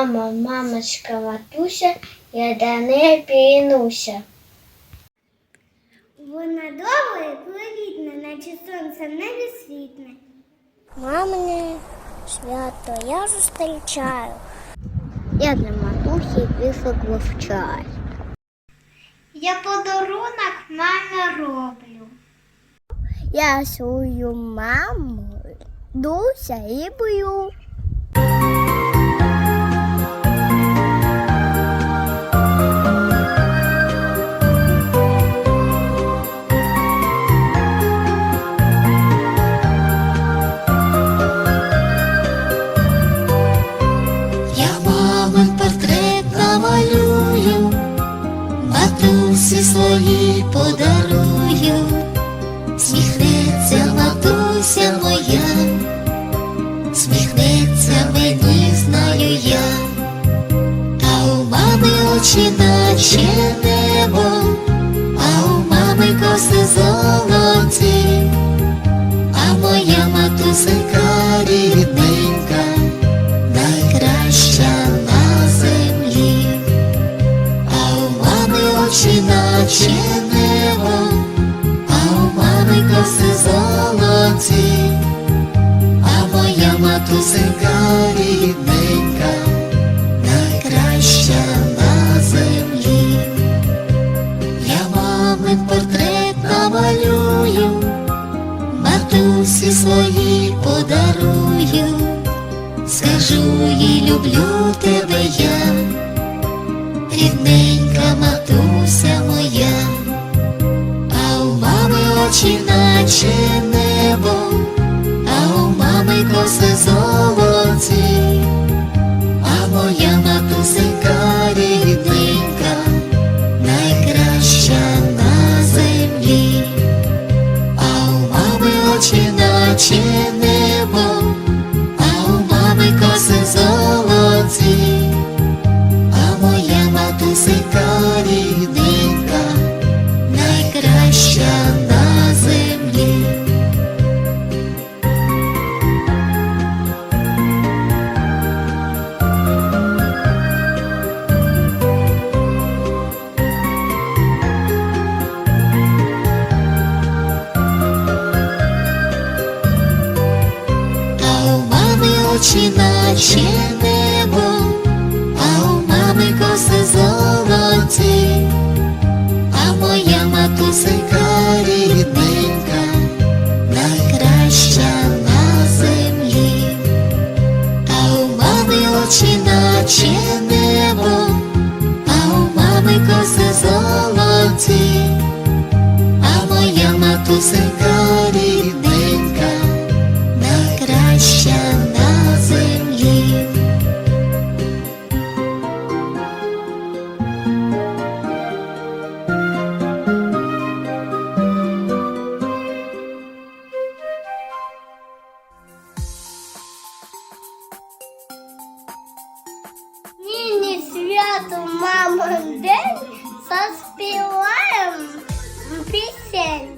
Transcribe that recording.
Мама, мамочка, матуся, я до неї пінуся. Вона добра і привітна, наче сонце в небі світне. Мамине свято я зустрічаю. Я для матухи висок вивчаю. Я подарунок мамі роблю. Я свою маму дуся і бою. Матусі свої подарую, сміхнеться матуся моя, сміхнеться мені, знаю я, а у мами очі наче небо, свої подарую. Скажу їй, люблю тебе я, рідненька матуся моя, а у мами очі наче небо, а у мами коси золоті, а моя матусенька рідненька, найкраща на землі, а у мами очі наче небо. очі, наче небо, а у мами коси золоті, а моя матусика. свято мамин день заспіваємо пісень.